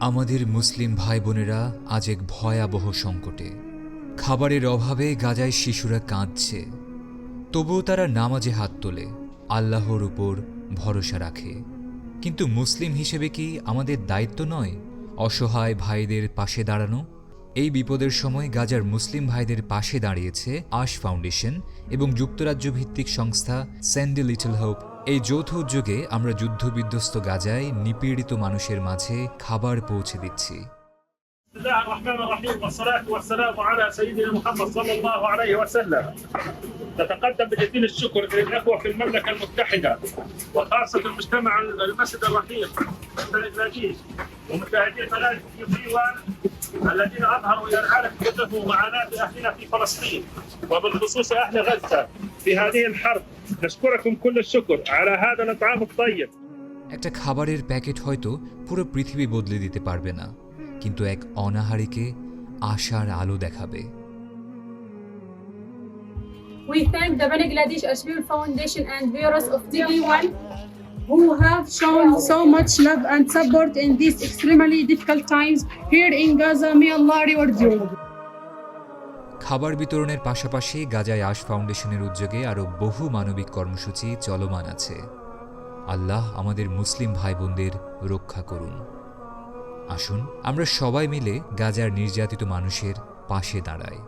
আমাদের মুসলিম ভাই বোনেরা আজ এক ভয়াবহ সংকটে। খাবারের অভাবে গাজায় শিশুরা কাঁদছে। তবুও তারা নামাজে হাত তোলে, আল্লাহর উপর ভরসা রাখে। কিন্তু মুসলিম হিসেবে কি আমাদের দায়িত্ব নয় অসহায় ভাইদের পাশে দাঁড়ানো? এই বিপদের সময় গাজার মুসলিম ভাইদের পাশে দাঁড়িয়েছে আশ ফাউন্ডেশন এবং যুক্তরাজ্য ভিত্তিক সংস্থা স্যান্ডি লিটল হোপ। এই যৌথ উদ্যোগে আমরা যুদ্ধবিধ্বস্ত গাজায় নিপীড়িত মানুষের মাঝে খাবার পৌঁছে দিচ্ছি بسم الله الرحمن الرحيم والصلاة والسلام على سيدنا محمد صلى الله عليه وسلم نتقدم بجزيل الشكر للأخوة في المملكة المتحدة وخاصة المجتمع المسجد الرحيم بنجلاديش ومشاهدي قناة تي وان الذين أظهروا إلى العالم كله معاناة أهلنا في فلسطين وبالخصوص أهل غزة في هذه الحرب نشكركم كل الشكر على هذا الإطعام الطيب একটা খাবারের প্যাকেট হয়তো পুরো পৃথিবী বদলে দিতে পারবে না কিন্তু এক অনাহারিকে আশার আলো দেখাবে We thank the Bangladesh Ashbir Foundation and viewers of TV1 who have shown so much love and support in these extremely difficult times here in Gaza. May Allah reward you. খাবার বিতরণের পাশাপাশি গাজায় আশ ফাউন্ডেশনের উদ্যোগে আরও বহু মানবিক কর্মসূচি চলমান আছে। আল্লাহ আমাদের মুসলিম ভাই বোনদের রক্ষা করুন। আসুন আমরা সবাই মিলে গাজার নির্যাতিত মানুষের পাশে দাঁড়াই।